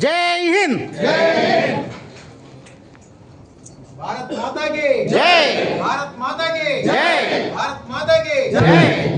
जय हिंद। जय हिंद। भारत माता की। जय। भारत माता की। जय। भारत माता की। जय।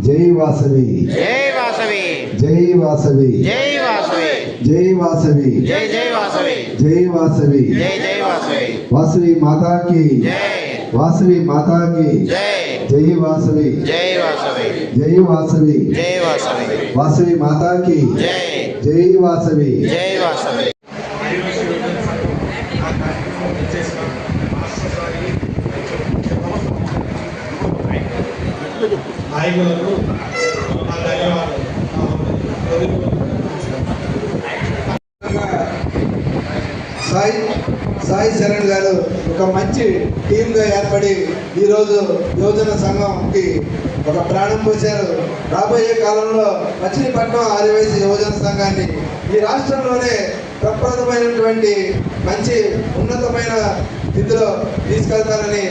जय वासवी जय वासवी जय वासवी जय वासवी जय वासवी जय जय वासवी जय वासवी जय जय वासवी वासवी माता की जय वासवी माता की जय जय वासवी जय वासवी जय वासवी जय वासवी वासवी माता की जय जय वासवी जय वासवी నాయకులకు నా ధన్యవాదాలు. సాయి సాయి చరణ్ గారు ఒక మంచి టీంగా ఏర్పడి ఈరోజు యువజన సంఘంకి ఒక ప్రాణం పోశారు. రాబోయే కాలంలో మచిలీపట్నం ఆదివాసీ యువజన సంఘాన్ని ఈ రాష్ట్రంలోనే ప్రప్రదమైనటువంటి మంచి ఉన్నతమైన ఇందులో తీసుకెళ్తారని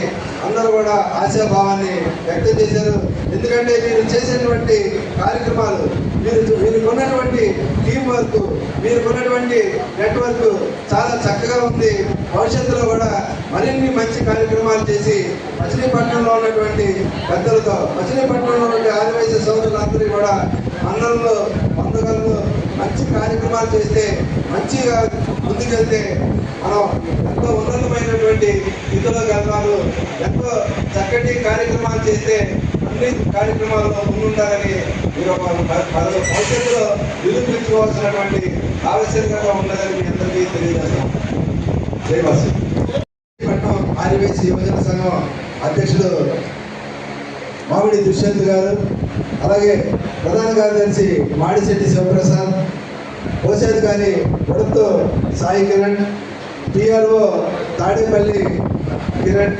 అందరూ కూడా ఆశాభావాన్ని వ్యక్తం చేశారు. ఎందుకంటే మీరు చేసేటువంటి కార్యక్రమాలు మీరు మీరు ఉన్నటువంటి టీం వర్క్ మీరుకున్నటువంటి నెట్వర్క్ చాలా చక్కగా ఉంది. భవిష్యత్తులో కూడా మరిన్ని మంచి కార్యక్రమాలు చేసి మచిలీపట్నంలో ఉన్నటువంటి పెద్దలతో మచిలీపట్నంలో ఉన్నటువంటి ఆదివాసీ సోదరులందరూ కూడా మండలంలో పండుగలను మంచి కార్యక్రమాలు చేస్తే మంచిగా ముందుకెళ్తే మనం ఎంతో ఉన్నటువంటి స్థితిలో గ్రంథాలు ఎంతో చక్కటి కార్యక్రమాలు చేస్తే అన్ని కార్యక్రమాల్లో ముందుండాలని మీరు ఒక భవిష్యత్తులో నిరూపించుకోవాల్సినటువంటి ఆవశ్యకత ఉన్నదని మీ అందరికీ తెలియజేస్తాం. జయవాసి పట్నం యువజన సంఘం అధ్యక్షుడు మామిడి దుష్యంత్ గారు అలాగే ప్రధాన కార్యదర్శి మాడిశెట్టి శివప్రసాద్ కోశాధికారి పొడతో సాయి కిరణ్ ಟಿ ಆರ್ ತಾಡೇಪಲ್ಲಿ ಕಿರಣ್